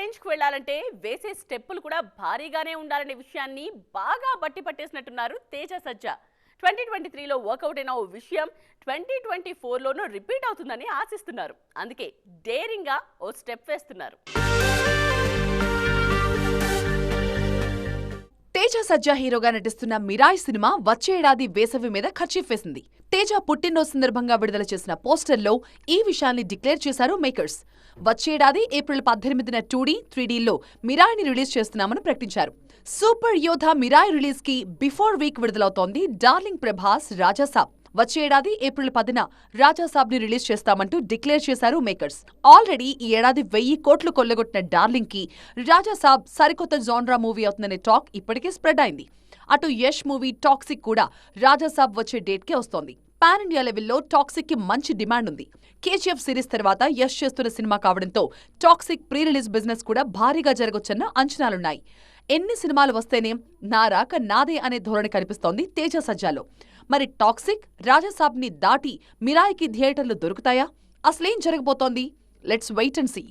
రేంజ్కి వెళ్ళాలంటే వేసే స్టెప్పులు కూడా భారీగానే ఉండాలనే విషయాన్ని బాగా బట్టి పట్టేసినట్టున్నారు తేజ సజ్జా. ట్వంటీ ట్వంటీ త్రీలో వర్కౌట్ అయిన ఓ విషయం ట్వంటీ ట్వంటీ ఫోర్లోనూ రిపీట్ అవుతుందని ఆశిస్తున్నారు. అందుకే డేరింగ్గా ఓ స్టెప్ వేస్తున్నారు. తేజ సజ్జా హీరోగా నటిస్తున్న మిరాయ్ సినిమా వచ్చే ఏడాది వేసవి మీద ఖర్చీఫేసింది తేజ పుట్టినరోజు సందర్భంగా విడుదల చేసిన పోస్టర్లో ఈ విషయాన్ని డిక్లేర్ చేశారు మేకర్స్. వచ్చేడాది ఏప్రిల్ పద్దెనిమిదిన టూడీ త్రీడీలో మిరాయ్ని రిలీజ్ చేస్తున్నామని ప్రకటించారు. సూపర్ యోధా మిరాయ్ రిలీజ్కి బిఫోర్ వీక్ విడుదలవుతోంది డార్లింగ్ ప్రభాస్ రాజాసాబ్ వచ్చే ఏడాది ఏప్రిల్ పదిన రాజాసాబ్ని రిలీజ్ చేస్తామంటూ డిక్లేర్ చేశారు మేకర్స్. ఆల్రెడీ ఈ ఏడాది వెయ్యి కోట్లు కొల్లగొట్టిన డార్లింగ్కి రాజాసాబ్ సరికొత్త జాన్రా మూవీ అవుతుందనే టాక్ ఇప్పటికే స్ప్రెడ్ అయింది. అటు యష్ మూవీ టాక్సిక్ కూడా రాజాసాబ్ వచ్చే డేట్ కే వస్తోంది. పాన్ ఇండియా లెవెల్లో టాక్సిక్కి మంచి డిమాండ్ ఉంది. కేజీఎఫ్ సిరీస్ తర్వాత యష్ చేస్తున్న సినిమా కావడంతో టాక్సిక్ ప్రీ రిలీజ్ బిజినెస్ కూడా భారీగా జరగొచ్చన్న అంచనాలున్నాయి. ఎన్ని సినిమాలు వస్తేనే నా రాక నాదే అనే ధోరణి కనిపిస్తోంది తేజ సజ్జాలో. మరి టాక్సిక్ రాజాసాబ్ని దాటి మిరాయికి థియేటర్లు దొరుకుతాయా? అసలేం జరగబోతోంది? Let's wait and see.